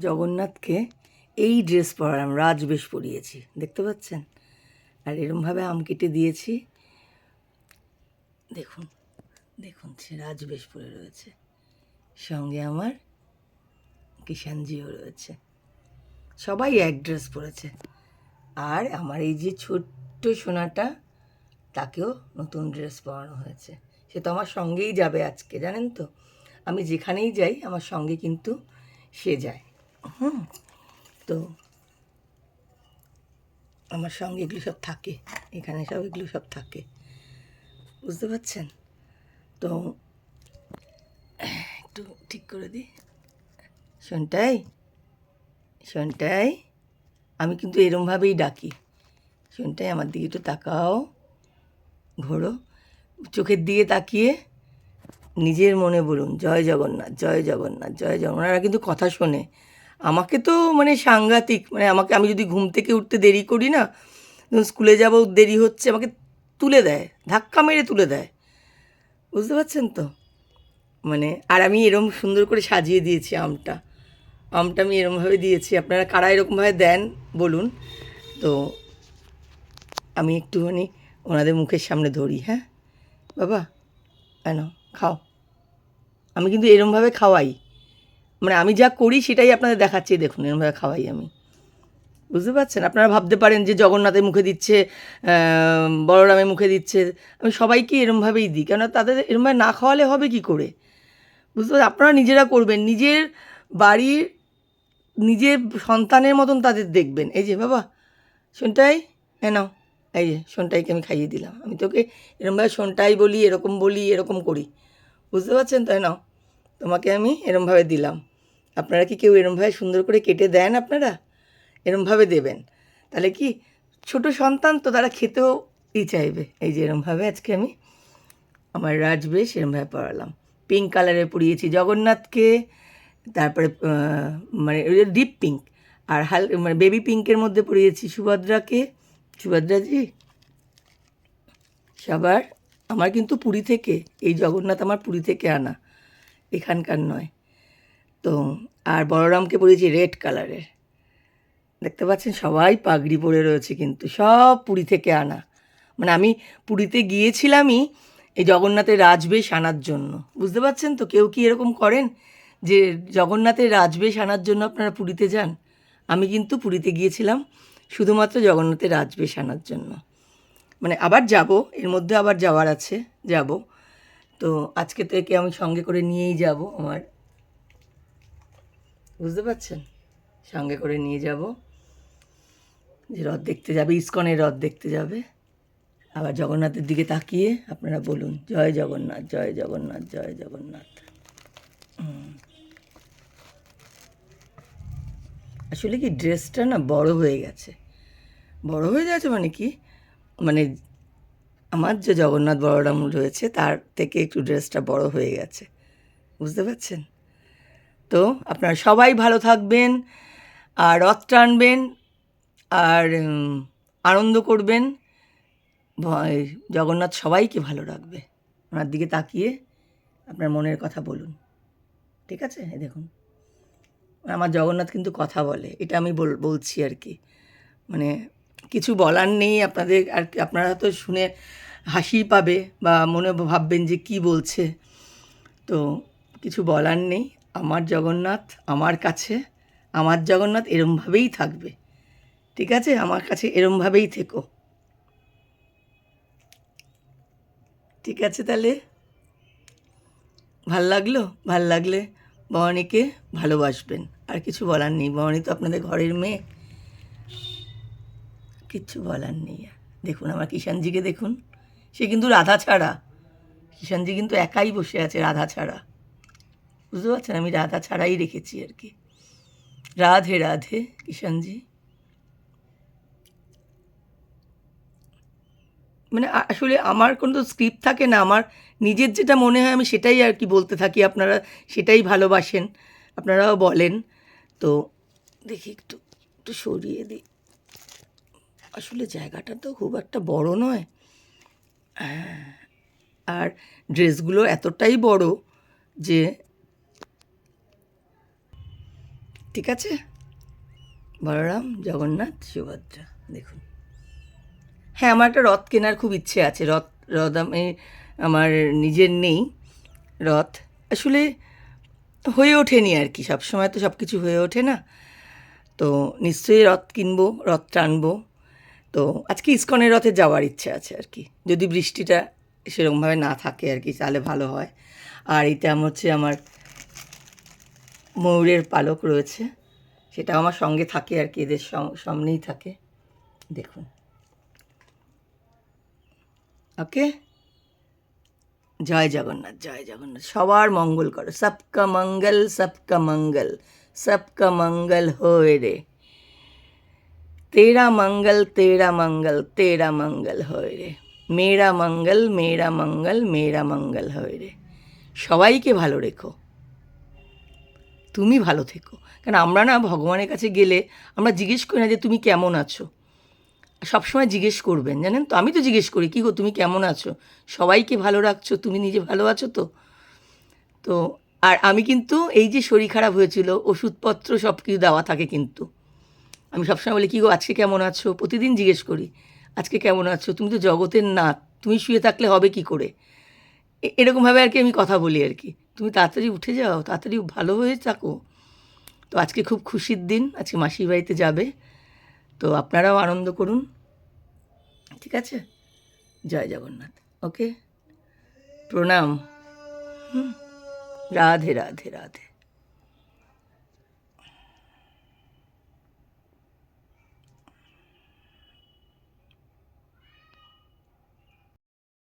জগন্নাথকে এই ড্রেস পরার পরালাম, রাজবেশ পরিয়েছি। দেখতে পাচ্ছেন? আর এরমভাবে আম কেটে দিয়েছি। দেখুন দেখুন, সে রাজবেশ পরে রয়েছে। সঙ্গে আমার কিষানজিও রয়েছে। সবাই এক ড্রেস পরেছে। আর আমার এই যে ছোট্ট সোনাটা, তাকেও নতুন ড্রেস পরানো হয়েছে। সে তো আমার সঙ্গেই যাবে আজকে, জানেন তো? আমি যেখানেই যাই, আমার সঙ্গে কিন্তু সে যায়। হুম। তো আমার সঙ্গে এগুলো সব থাকে, এখানে সব এগুলো সব থাকে। বুঝতে পারছেন? তো একটু ঠিক করে দিই। শোনটাই শোনটাই, আমি কিন্তু এরমভাবেই ডাকি। শোনটাই, আমার দিকে একটু তাকাও, ঘোরো। চোখের দিকে তাকিয়ে নিজের মনে বলুন, জয় জগন্নাথ জয় জগন্নাথ জয় জগন্নাথ। ওনারা কিন্তু কথা শোনে। আমাকে তো মানে সাংঘাতিক মানে আমাকে, আমি যদি ঘুম থেকে উঠতে দেরি করি না স্কুলে যাব, দেরি হচ্ছে, আমাকে তুলে দেয়, ধাক্কা মেরে তুলে দেয়। বুঝতে পারছেন তো? মানে আর আমি এরম সুন্দর করে সাজিয়ে দিয়েছি আমটা। আমটা আমি এরমভাবে দিয়েছি। আপনারা কারা এরকমভাবে দেন, বলুন। তো, আমি একটুখানি ওনাদের মুখের সামনে ধরি হ্যাঁ? বাবা কেন খাও। আমি কিন্তু এরমভাবে খাওয়াই। মানে আমি যা করি সেটাই আপনাদের দেখাচ্ছি, দেখুন এরমভাবে খাওয়াই আমি। বুঝতে পারছেন? আপনারা ভাবতে পারেন যে জগন্নাথের মুখে দিচ্ছে বলরামের মুখে দিচ্ছে, আমি সবাইকে এরমভাবেই দিই কেন তাদের এরমভাবে না খাওয়ালে হবে কি করে? বুঝতে পারছেন? আপনারা নিজেরা করবেন, নিজের বাড়ির, নিজের সন্তানের মতন তাদের দেখবেন। এই যে বাবা শোনটাই হ্যাঁ নাও, এই যে শোনটাইকে আমি খাইয়ে দিলাম। আমি তোকে এরমভাবে শোনটাই বলি, এরকম বলি, এরকম করি। বুঝতে পারছেন? তাই নাও, তোমাকে আমি এরমভাবে দিলাম। আপনারা কি কেউ এরমভাবে সুন্দর করে কেটে দেন আপনারা? এরমভাবে দেবেন। তাহলে কি ছোট সন্তান তো তারা খেতেও ই চাইবে। এই যে এরমভাবে আজকে আমি আমার রাজবেশ এরমভাবে পড়ালাম। পিঙ্ক কালারে পরিয়েছি জগন্নাথকে, তারপরে মানে ডিপ পিঙ্ক আর হাল মানে বেবি পিঙ্কের মধ্যে পরিয়েছি সুভদ্রাকে। সুভদ্রাজি সবার, আমার কিন্তু পুরী থেকে, এই জগন্নাথ আমার পুরী থেকে আনা। এখানকার নয়। তো আর বলরামকে পরিয়েছি রেড কালারের। দেখতে পাচ্ছেন, সবাই পাগড়ি পরে রয়েছে কিন্তু, সব পুরী থেকে আনা। মানে আমি পুরীতে গিয়েছিলামই এই জগন্নাথের রাজবেশ আনার জন্য। বুঝতে পারছেন তো, কেউ কি এরকম করেন যে জগন্নাথের রাজবেশ আনার জন্য আপনারা পুরীতে যান? আমি কিন্তু পুরীতে গিয়েছিলাম শুধুমাত্র জগন্নাথের রাজবেশ আনার জন্য। মানে আবার যাব, এর মধ্যে আবার যাওয়ার আছে, যাব। তো আজকে থেকে আমি সঙ্গে করে নিয়েই যাব আমার বুঝতে পারছেন? সঙ্গে করে নিয়ে যাব। যে রথ দেখতে যাবে, ইস্কনের রথ দেখতে যাবে। আবার জগন্নাথের দিকে তাকিয়ে আপনারা বলুন, জয় জগন্নাথ জয় জগন্নাথ জয় জগন্নাথ। আসলে কি ড্রেসটা না বড় হয়ে গেছে? বড় হয়ে গেছে মানে কি? মানে আমার যে জগন্নাথ বড়রাম রয়েছে, তার থেকে একটু ড্রেসটা বড় হয়ে গেছে। বুঝতে পারছেন? তো আপনারা সবাই ভালো থাকবেন, আর রথ টানবেন, আর আনন্দ করবেন। জগন্নাথ সবাইকে ভালো রাখবে। ওনার দিকে তাকিয়ে আপনার মনের কথা বলুন। ঠিক আছে? দেখুন। আমার জগন্নাথ কিন্তু কথা বলে, এটা আমি বল, বলছি আর কি। মানে কিছু বলার নেই আপনাদের, আর আপনারা তো শুনে হাসি পাবে বা মনে ভাববেন যে কি বলছে। তো কিছু বলার নেই। আমার জগন্নাথ আমার কাছে, আমার জগন্নাথ এরমভাবেই থাকবে। ঠিক আছে? আমার কাছে এরমভাবেই থেকো। ঠিক আছে তাহলে? ভালো লাগল? ভালো লাগলে ভবানীকে ভালোবাসবেন। আর কিছু বলার নেই। ভবানী তো আপনাদের ঘরের মেয়ে। কিচ্ছু বলার নেই দেখুন, আমার কিষানজিকে দেখুন। সে কিন্তু রাধা ছাড়া। কিষানজি কিন্তু একাই বসে আছে রাধা ছাড়া। বুঝতে পারছেন? আমি রাধা ছাড়াই রেখেছি আর কি। রাধে রাধে কিষানজি মানে আসলে আমার কোনো তো স্ক্রিপ্ট থাকে না। আমার নিজের যেটা মনে হয় আমি সেটাই আর কি বলতে থাকি। আপনারা সেটাই ভালোবাসেন আপনারাও বলেন। তো দেখি একটু একটু সরিয়ে দিই। আসলে জায়গাটা তো খুব একটা বড় নয়। হ্যাঁ, আর ড্রেসগুলো এতটাই বড় যে ঠিক আছে? বলরাম, জগন্নাথ, সুভদ্রা, দেখুন। হ্যাঁ আমার একটা রথ কেনার খুব ইচ্ছে আছে। রথ রথ আমি, আমার নিজের নেই রথ। আসলে হয়ে ওঠেনি আর কি। সবসময় তো সব কিছু হয়ে ওঠে না। তো নিশ্চয়ই রথ কিনবো, রথ টানবো। তো আজকে ইস্কনের রথে যাওয়ার ইচ্ছে আছে আর কি। যদি বৃষ্টিটা সেরকমভাবে না থাকে আর কি, তাহলে ভালো হয়। আর এটা হচ্ছে আমার ময়ূরের পালক রয়েছে। সেটা আমার সঙ্গে থাকে আর কি, এদের সম- সামনেই থাকে। দেখুন। ওকে? জয় জগন্নাথ জয় জগন্নাথ। সবার মঙ্গল করো। সবকা মঙ্গল সবকা মঙ্গল সবকা মঙ্গল হোয় রে। তেরা মঙ্গল তেরা মঙ্গল তেরা মঙ্গল হয় রে। মেরা মঙ্গল মেরা মঙ্গল মেরা মঙ্গল হয় রে। সবাইকে ভালো রেখো। তুমি ভালো থেকো। কারণ আমরা না ভগবানের কাছে গেলে আমরা জিজ্ঞেস করি না যে তুমি কেমন আছো। সবসময় জিজ্ঞেস করবেন, জানেন তো? আমি তো জিজ্ঞেস করি, কী গো, তুমি কেমন আছো? সবাইকে ভালো রাখছো? তুমি নিজে ভালো আছো তো? তো আর আমি কিন্তু এই যে শরীর খারাপ হয়েছিল, ওষুধপত্র সব কিছু দেওয়া থাকে কিন্তু। আমি সবসময় বলি, কী গো, আজকে কেমন আছো? প্রতিদিন জিজ্ঞেস করি, আজকে কেমন আছো? তুমি তো জগতের নাথ, তুমি শুয়ে থাকলে হবে কি করে? এরকমভাবে আর কি আমি কথা বলি আর কি। তুমি তাড়াতাড়ি উঠে যাও, তাড়াতাড়ি ভালো হয়ে থাকো। তো আজকে খুব খুশির দিন, আজকে মাসির বাড়িতে যাবে। তো আপনারাও আনন্দ করুন। ঠিক আছে? জয় জগন্নাথ। ওকে? প্রণাম। হুম। রাধে রাধে রাধে।